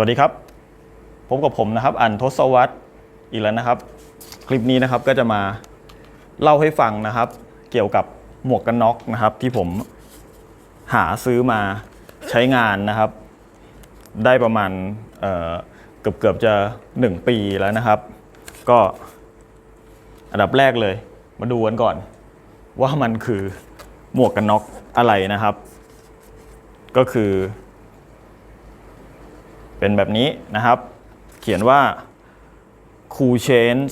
วัสดีครับพบกับผมนะครับ อันทศวัตรอีกแล้วนะครับ คลิปนี้นะครับก็จะมาเล่าให้ฟังนะครับ เกี่ยวกับหมวกกันน็อกนะครับ ที่ผมหาซื้อมาใช้งานนะครับ ได้ประมาณเกือบเกือบจะ 1 ปีแล้วนะครับ ก็อันดับแรกเลย มาดูกันก่อน ว่ามันคือหมวกกันน็อกอะไรนะครับ ก็คือ เป็นแบบนี้นะครับ เขียนว่า Cool Change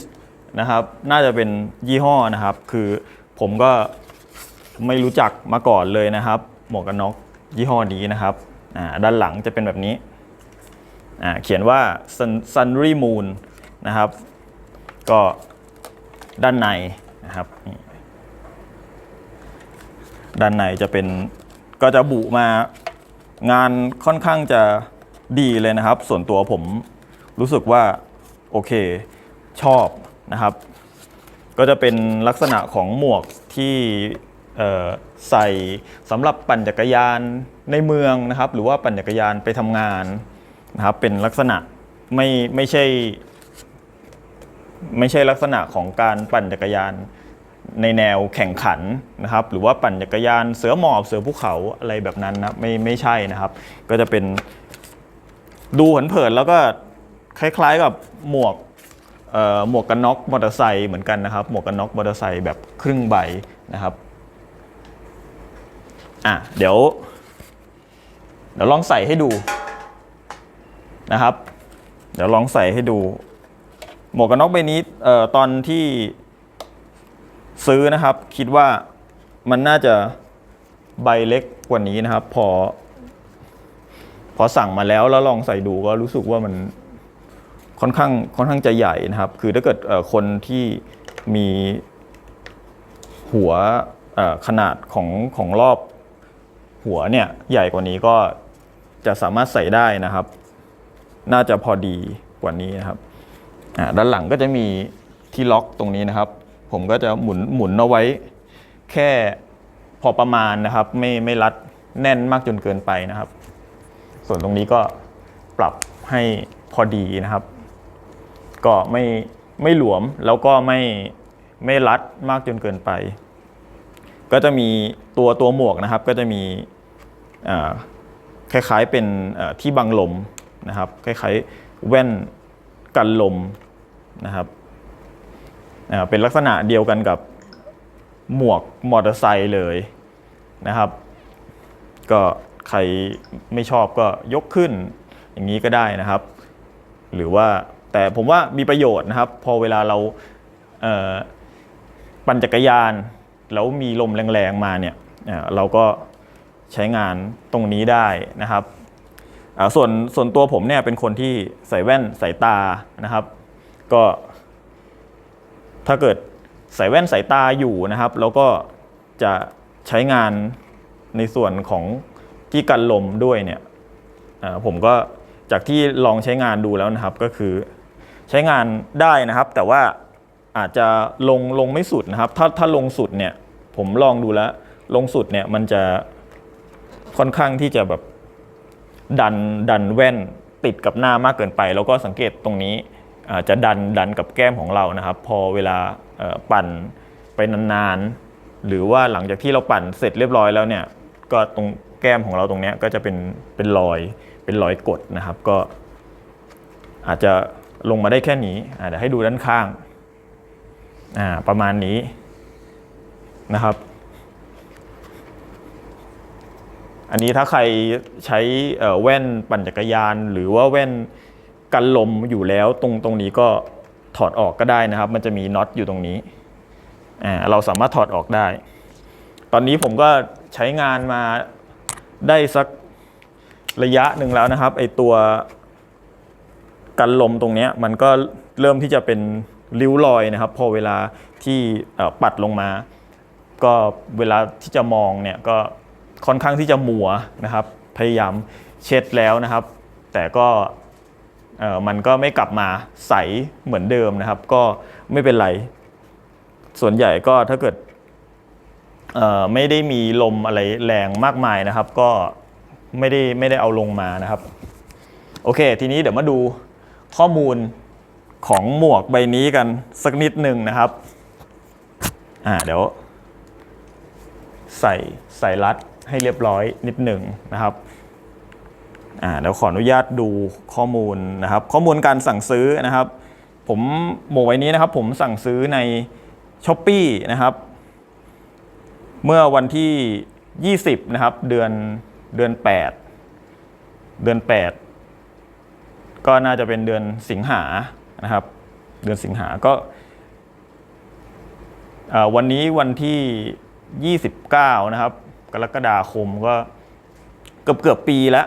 นะครับ น่าจะเป็นยี่ห้อนะครับ คือผมก็ไม่รู้จักมาก่อนเลยนะครับ หมวกกันน็อกยี่ห้อนี้นะครับ ด้านหลังจะเป็นแบบนี้ เขียนว่า Sun Sunry Moon นะครับ ก็ด้านในนะครับด้านในจะเป็นก็จะบุมางานค่อนข้างจะ ดีเลยนะครับ ส่วนตัวผมรู้สึกว่าโอเคชอบนะครับ ก็จะเป็นลักษณะของหมวกที่ใส่สำหรับปั่นจักรยานในเมืองนะครับ หรือว่าปั่นจักรยานไปทำงานนะครับ เป็นลักษณะไม่ไม่ใช่ ไม่ใช่ลักษณะของการปั่นจักรยานในแนวแข่งขันนะครับ หรือว่าปั่นจักรยานเสือหมอบเสือภูเขาอะไรแบบนั้นนะไม่ไม่ใช่นะครับ ก็จะเป็น ดูเผินๆแล้วก็คล้ายๆกับหมวกหมวกกันน็อกมอเตอร์ไซค์เหมือนกันนะครับ หมวกกันน็อกมอเตอร์ไซค์แบบครึ่งใบนะครับอะเดี๋ยว เดี๋ยวลองใส่ให้ดูนะครับ เดี๋ยวลองใส่ให้ดู หมวกกันน็อกใบนี้เอ่อตอนที่ซื้อนะครับ คิดว่ามันน่าจะใบเล็กกว่านี้นะครับ พอ พอสั่งมาแล้วแล้วลองใส่ดูก็รู้สึกว่ามันค่อนข้างค่อนข้างจะใหญ่นะครับ คือถ้าเกิดคนที่มีหัวขนาดของของรอบหัวเนี่ยใหญ่กว่านี้ก็จะสามารถใส่ได้นะครับ น่าจะพอดีกว่านี้นะครับด้านหลังก็จะมีที่ล็อกตรงนี้นะครับ ผมก็จะหมุนหมุนเอาไว้ แค่พอประมาณนะครับ ไม่ไม่รัดแน่นมากจนเกินไปนะครับ ส่วนตรงนี้ก็ปรับให้พอดีนะครับ ก็ไม่ไม่หลวมแล้วก็ไม่ไม่รัดมากจนเกินไป ก็จะมีตัวตัวหมวกนะครับ ก็จะมีคล้ายๆเป็นที่บังลมนะครับ คล้ายๆแว่นกันลมนะครับเป็นลักษณะเดียวกันกับหมวกมอเตอร์ไซค์เลยนะครับ ก็ ใครไม่ชอบก็ยกขึ้น อย่างนี้ก็ได้นะครับ หรือว่าแต่ผมว่ามีประโยชน์นะครับ พอเวลาเราเปั่นจักรยาน แล้วมีลมแรงๆมาเนี่ยเราก็ใช้งานตรงนี้ได้นะครับส่วนส่วนตัวผมเนี่ยเป็นคนที่ใส่แว่นสายตานะครับ ก็ ถ้าเกิดใส่แว่นสายตาอยู่นะครับ แล้วก็จะใช้งานในส่วนของ ที่กันลมด้วยเนี่ยผมก็จากที่ลองใช้งานดูแล้วนะครับก็คือใช้งานได้นะครับ แต่ว่าอาจจะลงลงไม่สุดนะครับ ถ้าถ้าลงสุดเนี่ยผมลองดูแล้ว ลงสุดเนี่ยมันจะค่อนข้างที่จะแบบดันดันแว่นติดกับหน้ามากเกินไป แล้วก็สังเกตตรงนี้อาจะดันดันกับแก้มของเรานะครับ พอเวลาปั่นไปนานๆหรือว่าหลังจากที่เราปั่นเสร็จเรียบร้อยแล้วเนี่ยก็ตรง แก้มของเราตรงนี้ก็จะเป็นเป็นรอยเป็นรอยกดนะครับ ก็อาจจะลงมาได้แค่นี้เดี๋ยวให้ดูด้านข้างาประมาณนี้นะครับ อันนี้ถ้าใครใช้แว่นปั่นจักรยาน หรือว่าแว่นกันลมอยู่แล้วตรงตรงนี้ก็ถอดออกก็ได้นะครับ มันจะมีน็อตอยู่ตรงนี้เราสามารถถอดออกได้ ตอนนี้ผมก็ใช้งานมา ได้สักระยะหนึ่งแล้วนะครับ ไอตัวกันลมตรงนี้มันก็เริ่มที่จะเป็นริ้วรอยนะครับ พอเวลาที่ปัดลงมา ก็เวลาที่จะมองเนี่ยก็ค่อนข้างที่จะมัวนะครับ พยายามเช็ดแล้วนะครับ แต่ก็มันก็ไม่กลับมาใสเหมือนเดิมนะครับ ก็ไม่เป็นไร ส่วนใหญ่ก็ถ้าเกิด ไม่ได้มีลมอะไรแรงมากมายนะครับ ก็ไม่ได้ไม่ได้เอาลงมานะครับ โอเค ทีนี้เดี๋ยวมาดูข้อมูลของหมวกใบนี้กันสักนิดหนึ่งนะครับ อ่าเดี๋ยว ใส่ใส่รัดให้เรียบร้อยนิดหนึ่งนะครับอ่าเดี๋ยวขออนุญาตดูข้อมูลนะครับ ข้อมูลการสั่งซื้อนะครับ ผมหมวกใบนี้นะครับ ผมสั่งซื้อใน s h อ p e e นะครับ เมื่อวันที่ 20 นะครับ เดือนเดือน 8 เดือน 8 ก็น่าจะเป็นเดือนสิงหานะครับ เดือนสิงหาก็วันนี้วันที่ 29 นะครับ กรกฎาคมก็เกือบเกือบปีแล้ว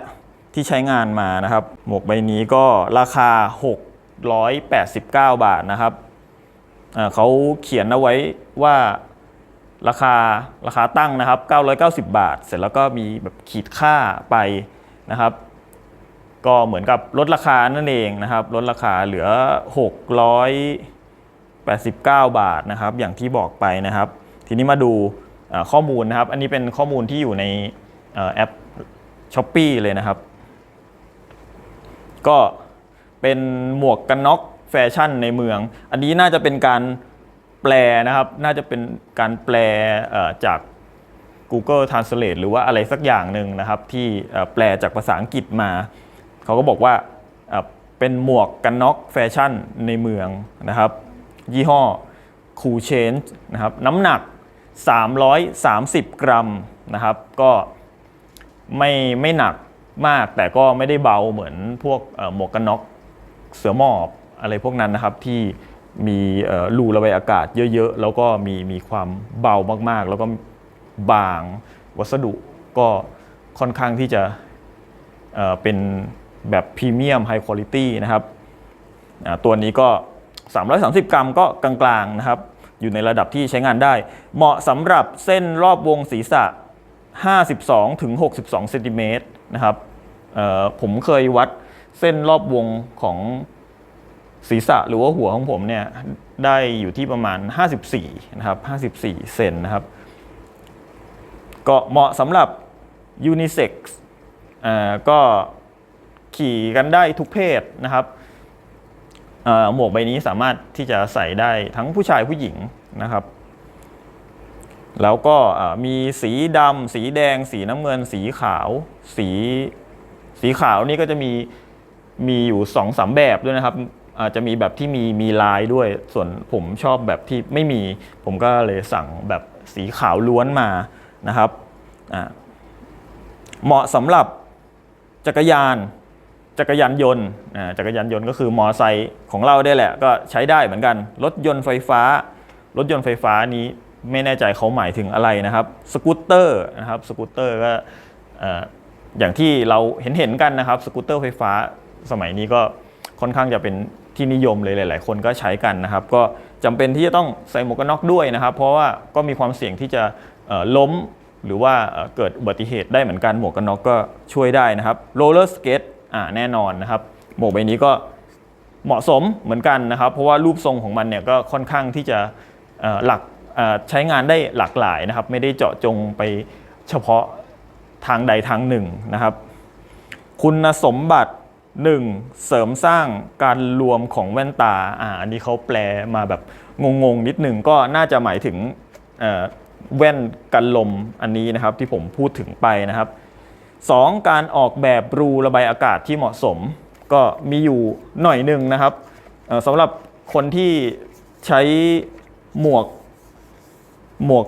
ที่ใช้งานมานะครับ หมวกใบนี้ก็ราคา 689 บาทนะครับเขาเขียนเอาไว้ว่า ราคาราคาตั้งนะครับ 990 บาท เสร็จแล้วก็มีแบบขีดค่าไปนะครับ ก็เหมือนกับลดราคานั่นเองนะครับ ลดราคาเหลือ 689 บาทนะครับ อย่างที่บอกไปนะครับ ทีนี้มาดูข้อมูลนะครับ อันนี้เป็นข้อมูลที่อยู่ในเอ่อแอป s h อ p e e เลยนะครับ ก็เป็นหมวกกันน็อกแฟชั่นในเมือง อันนี้น่าจะเป็นการ แปลนะครับ น่าจะเป็นการแปลจาก Google Translate หรือว่าอะไรสักอย่างหนึ่งนะครับ ที่แปลจากภาษาอังกฤษมา เขาก็บอกว่าเป็นหมวกกันน็อกแฟชั่นในเมืองนะครับ ยี่ห้อ Cool Change นะครับน้ำหนัก 330 กรัมนะครับ ก็ไม่ไม่หนักมากแต่ก็ไม่ได้เบาเหมือนพวกหมวกกันน็อกเสือหมอบอะไรพวกนั้นนะครับที่ มีรูระบายอากาศเยอะๆ แล้วก็มีมีความเบามากๆ แล้วก็บางวัสดุก็ค่อนข้างที่จะเเป็นแบบพรีเมียมไฮคุณ i t y นะครับตัวนี้ก็ 330 กรัมก็กลางๆนะครับ อยู่ในระดับที่ใช้งานได้ เหมาะสำหรับเส้นรอบวงศีรษะ 52ถึง62เซนติเมตรนะครับผมเคยวัดเส้นรอบวงของ ศีรษะหรือว่าหัวของผมเนี่ยได้อยู่ที่ประมาณ 54 นะครับ 54 เซนนะครับ ก็เหมาะสำหรับยูนิเซ็กซ์ก็ขี่กันได้ทุกเพศนะครับอ่อหมวกใบนี้สามารถที่จะใส่ได้ทั้งผู้ชายผู้หญิงนะครับ แล้วก็มีสีดำสีแดง สีน้ำเงิน สีขาว สีสีขาวนี่ก็จะมีมีอยู่สองสามแบบด้วยนะครับ อาจจะมีแบบที่มีมีลายด้วย ส่วนผมชอบแบบที่ไม่มี ผมก็เลยสั่งแบบสีขาวล้วนมานะครับเหมาะสำหรับจักรยานจักรยานยนต์จักรยานยนต์ก็คือมอไซค์ของเราได้แหละ ก็ใช้ได้เหมือนกัน รถยนต์ไฟฟ้า รถยนต์ไฟฟ้านี้ไม่แน่ใจเขาหมายถึงอะไรนะครับ สกูตเตอร์นะครับสกูตเตอร์ก็อย่างที่เราเห็นเห็นกันนะครับ สกูตเตอร์ไฟฟ้าสมัยนี้ก็ค่อนข้างจะเป็น ที่นิยมเลยหลาย ๆ คนก็ใช้กันนะครับ ก็จำเป็นที่จะต้องใส่หมวกกันน็อกด้วยนะครับ เพราะว่าก็มีความเสี่ยงที่จะล้มหรือว่าเกิดอุบัติเหตุได้เหมือนกันหมวกกันน็อกก็ช่วยได้นะครับโรลเลอร์สเกตแน่นอนนะครับหมวกใบนี้ก็เหมาะสมเหมือนกันนะครับ เพราะว่ารูปทรงของมันเนี่ยก็ค่อนข้างที่จะหลักใช้งานได้หลากหลายนะครับ ไม่ได้เจาะจงไปเฉพาะทางใดทางหนึ่งนะครับ คุณสมบัติ 1. เสริมสร้างการรวมของแว่นตาอ่าอันนี้เขาแปลมาแบบงงๆ นิดหนึ่งก็น่าจะหมายถึงแว่นกันลมอันนี้นะครับที่ผมพูดถึงไปนะครับ 2. การออกแบบรูระบายอากาศที่เหมาะสม ก็มีอยู่หน่อยหนึ่งนะครับสำหรับคนที่ใช้หมวกหมวก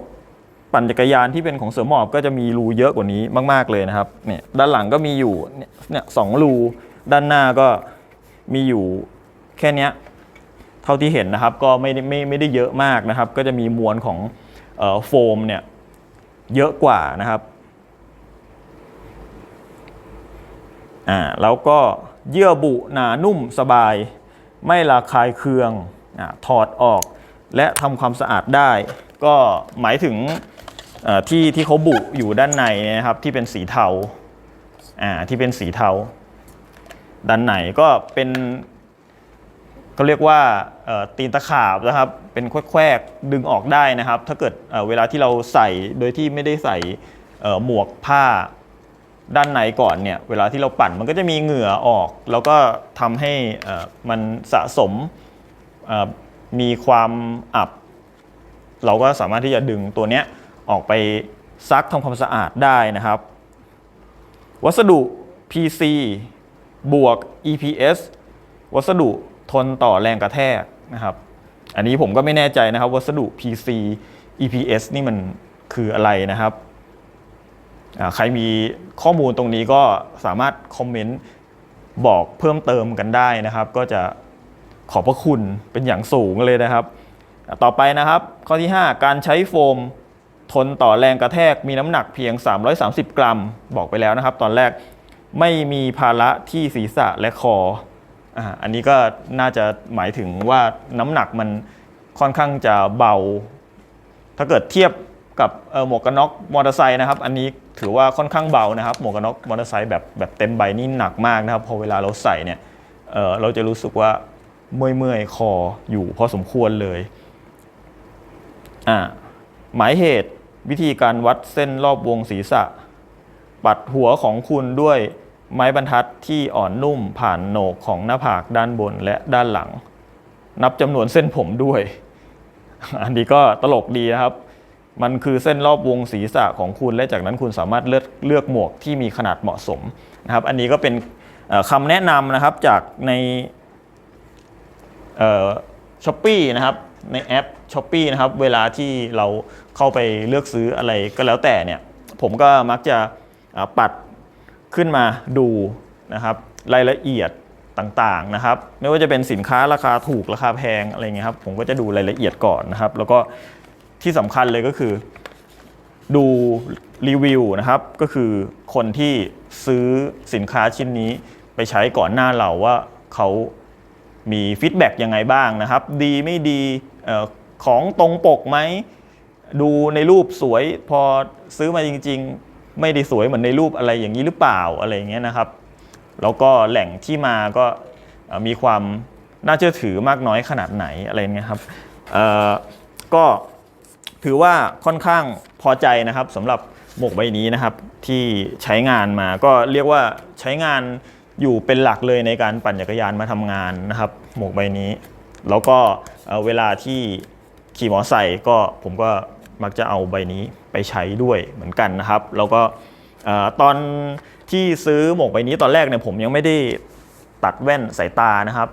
ปั่นจักรยานที่เป็นของเสือหมอบก็จะมีรูเยอะกว่านี้มาก ๆเลยนะครับเนี่ยด้านหลังก็มีอยู่เนี่ยสองรู ด้านหน้าก็มีอยู่แค่นี้เท่าที่เห็นนะครับก็ไม่ได้ไม่ไม่ได้เยอะมากนะครับ ก็จะมีมวลของโฟมเนี่ยเยอะกว่านะครับอ่าแล้วก็เยื่อบุหนานุ่มสบาย ไม่ระคายเคืองอาถอดออกและทำความสะอาดได้ ก็หมายถึงที่ที่เขาบุอยู่ด้านในนะครับที่เป็นสีเทาอ่าที่เป็นสีเทา ด้านในก็เป็นเขาเรียกว่าตีนตะขาบนะครับ เป็นแควกๆดึงออกได้นะครับ ถ้าเกิดเเวลาที่เราใส่โดยที่ไม่ได้ใส่หมวกผ้าด้านในก่อนเนี่ยเวลาที่เราปั่นมันก็จะมีเหงื่อออก แล้วก็ทำให้มันสะสมมีความอับ เราก็สามารถที่จะดึงตัวเนี้ยออกไปซักทำความสะอาดได้นะครับ วัสดุ PC บวก EPS วัสดุทนต่อแรงกระแทกนะครับ อันนี้ผมก็ไม่แน่ใจนะครับ วัสดุ PC EPS นี่มันคืออะไรนะครับใครมีข้อมูลตรงนี้ก็สามารถคอมเมนต์บอกเพิ่มเติมกันได้นะครับ ก็จะขอบพระคุณเป็นอย่างสูงเลยนะครับ ต่อไปนะครับ ข้อที่ 5 การใช้โฟมทนต่อแรงกระแทกมีน้ำหนักเพียง 330 กรัม บอกไปแล้วนะครับ ตอนแรก ไม่มีภาระที่ศีรษะและคออ่าอันนี้ก็น่าจะหมายถึงว่าน้ำหนักมันค่อนข้างจะเบา ถ้าเกิดเทียบกับหมวกกันน็อกมอเตอร์ไซค์นะครับ อันนี้ถือว่าค่อนข้างเบานะครับ หมวกกันน็อกมอเตอร์ไซค์แบบแบบเต็มใบนี่หนักมากนะครับพอเวลาเราใส่เนี่ยเอ่อเราจะรู้สึกว่าเมื่อยเมื่อยๆคออยู่พอสมควรเลยอ่าหมายเหตุวิธีการวัดเส้นรอบวงศีรษะ ปัดหัวของคุณด้วยไม้บรรทัดที่อ่อนนุ่มผ่านโหนกของหน้าผากด้านบนและด้านหลัง นับจำนวนเส้นผมด้วย อันนี้ก็ตลกดีนะครับ มันคือเส้นรอบวงศีรษะของคุณ และจากนั้นคุณสามารถเลือกเลือกหมวกที่มีขนาดเหมาะสมนะครับ อันนี้ก็เป็นคำแนะนำนะครับจากในช้อปปี้นะครับในแอปช้อปปีนะครับเวลาที่เราเข้าไปเลือกซื้ออะไรก็แล้วแต่เนี่ยผมก็มักจะ ปัดขึ้นมาดูนะครับรายละเอียดต่างๆนะครับ ไม่ว่าจะเป็นสินค้าราคาถูกราคาแพงอะไรเงี้ยครับผมก็จะดูรายละเอียดก่อนนะครับ แล้วก็ที่สำคัญเลยก็คือ ดูรีวิวนะครับก็คือคนที่ซื้อสินค้าชิ้นนี้ไปใช้ก่อนหน้าเราว่าเขามีฟีดแบ็กยังไงบ้างนะครับ ดีไม่ดีของตรงปกไหม ดูในรูปสวยพอซื้อมาจริง ๆ ไม่ได้สวยเหมือนในรูปอะไรอย่างนี้หรือเปล่าอะไรอย่างเงี้ยนะครับ แล้วก็แหล่งที่มาก็มีความน่าเชื่อถือมากน้อยขนาดไหนอะไรเงี้ยครับก็ถือว่าค่อนข้างพอใจนะครับสำหรับหมวกใบนี้นะครับ ที่ใช้งานมาก็เรียกว่าใช้งานอยู่เป็นหลักเลยในการปั่นจักรยานมาทำงานนะครับ หมวกใบนี้ แล้วก็เอ่อเวลาที่ขี่มอเตอร์ไซค์ก็ผมก็มักจะเอาใบนี้ ไปใช้ด้วยเหมือนกันนะครับ แล้วก็ตอนที่ซื้อหมวกใบนี้ตอนแรกเนี่ยผมยังไม่ได้ตัดแว่นสายตานะครับ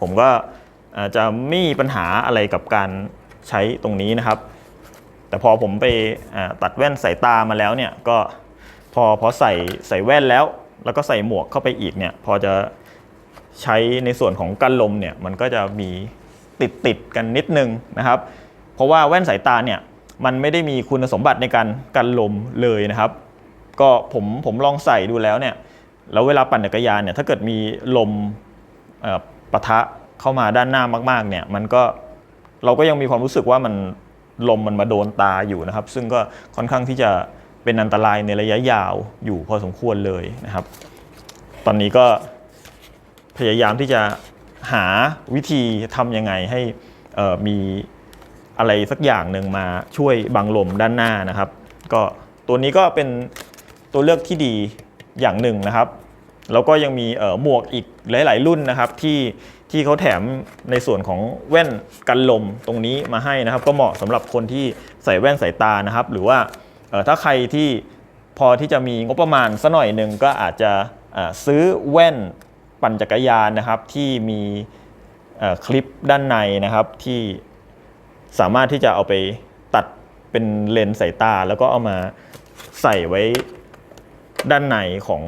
ผมก็จะไม่มีปัญหาอะไรกับการใช้ตรงนี้นะครับ แต่พอผมไปตัดแว่นสายตามาแล้วเนี่ยก็พอพอใส่ใส่แว่นแล้ว แล้วก็ใส่หมวกเข้าไปอีกเนี่ยพอจะใช้ในส่วนของกันลมเนี่ยมันก็จะมีติดติดกันนิดนึงนะครับ เพราะว่าแว่นสายตาเนี่ย มันไม่ได้มีคุณสมบัติในการกันลมเลยนะครับ ก็ผมผมลองใส่ดูแล้วเนี่ยแล้วเวลาปั่นจักรยานเนี่ยถ้าเกิดมีลมเอ่อปะทะเข้ามาด้านหน้ามาก ๆ เนี่ยมันก็เราก็ยังมีความรู้สึกว่ามันลมมันมาโดนตาอยู่นะครับ ซึ่งก็ค่อนข้างที่จะเป็นอันตรายในระยะยาวอยู่พอสมควรเลยนะครับ ตอนนี้ก็พยายามที่จะหาวิธีทำยังไงให้มี อะไรสักอย่างหนึ่งมาช่วยบังลมด้านหน้านะครับ ก็ตัวนี้ก็เป็นตัวเลือกที่ดีอย่างหนึ่งนะครับ แล้วก็ยังมีเออหมวกอีกหลาย ๆ รุ่นนะครับที่ที่เขาแถมในส่วนของแว่นกันลมตรงนี้มาให้นะครับ ก็เหมาะสำหรับคนที่ใส่แว่นสายตานะครับ หรือว่าถ้าใครที่พอที่จะมีงบประมาณสักหน่อยหนึ่งก็อาจจะซื้อแว่นปั่นจักรยานนะครับที่มีคลิปด้านในนะครับที่ สามารถที่จะเอาไปตัดเป็นเลนส์สายตา แล้วก็เอามาใส่ไว้ด้านในของ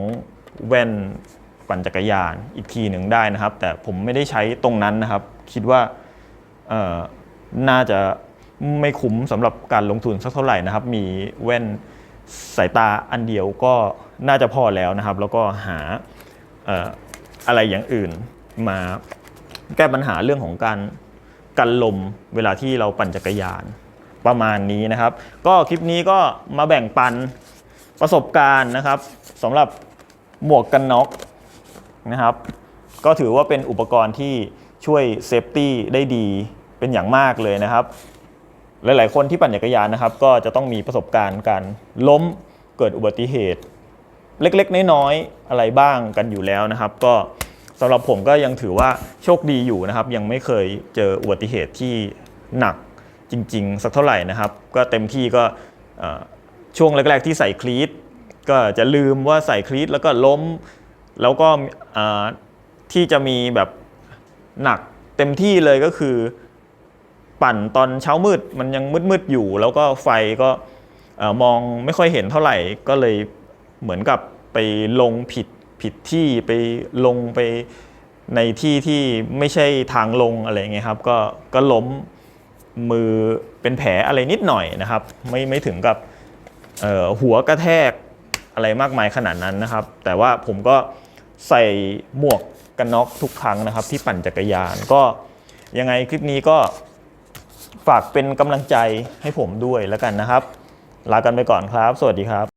แว่นปั่นจักรยานอีกทีหนึ่งได้นะครับ แต่ผมไม่ได้ใช้ตรงนั้นนะครับ คิดว่าน่าจะไม่คุ้มสำหรับการลงทุนสักเท่าไหร่นะครับ มีแว่นสายตาอันเดียวก็น่าจะพอแล้วนะครับ แล้วก็หาอออะไรอย่างอื่นมาแก้ปัญหาเรื่องของการ กันลมเวลาที่เราปั่นจักรยานประมาณนี้นะครับ ก็คลิปนี้ก็มาแบ่งปันประสบการณ์นะครับสำหรับหมวกกันน็อกนะครับ ก็ถือว่าเป็นอุปกรณ์ที่ช่วยเซฟตี้ได้ดีเป็นอย่างมากเลยนะครับ หลาย ๆ คนที่ปั่นจักรยานนะครับ ก็จะต้องมีประสบการณ์การล้มเกิดอุบัติเหตุ เล็ก ๆ น้อย ๆ อะไรบ้างกันอยู่แล้วนะครับ ก็ สำหรับผมก็ยังถือว่าโชคดีอยู่นะครับ ยังไม่เคยเจออุบัติเหตุที่หนักจริง ๆ สักเท่าไหร่นะครับ ก็เต็มที่ก็ช่วงแรกๆที่ใส่คลีตก็จะลืมว่าใส่คลีตแล้วก็ล้ม แล้วก็ที่จะมีแบบหนักเต็มที่เลยก็คือ ปั่นตอนเช้ามืดมันยังมืดๆอยู่ แล้วก็ไฟก็มองไม่ค่อยเห็นเท่าไหร่ก็เลยเหมือนกับไปลงผิด ผิดที่ไปลงไปในที่ที่ไม่ใช่ทางลงอะไรเงี้ยครับ ก็ก็ล้มมือเป็นแผลอะไรนิดหน่อยนะครับ ไม่ไม่ถึงกับหัวกระแทกอะไรมากมายขนาดนั้นนะครับ แต่ว่าผมก็ใส่หมวกกันน็อกทุกครั้งนะครับ ที่ปั่นจักรยานก็ยังไงคลิปนี้ก็ฝากเป็นกำลังใจให้ผมด้วยแล้วกันนะครับ ลากันไปก่อนครับ สวัสดีครับ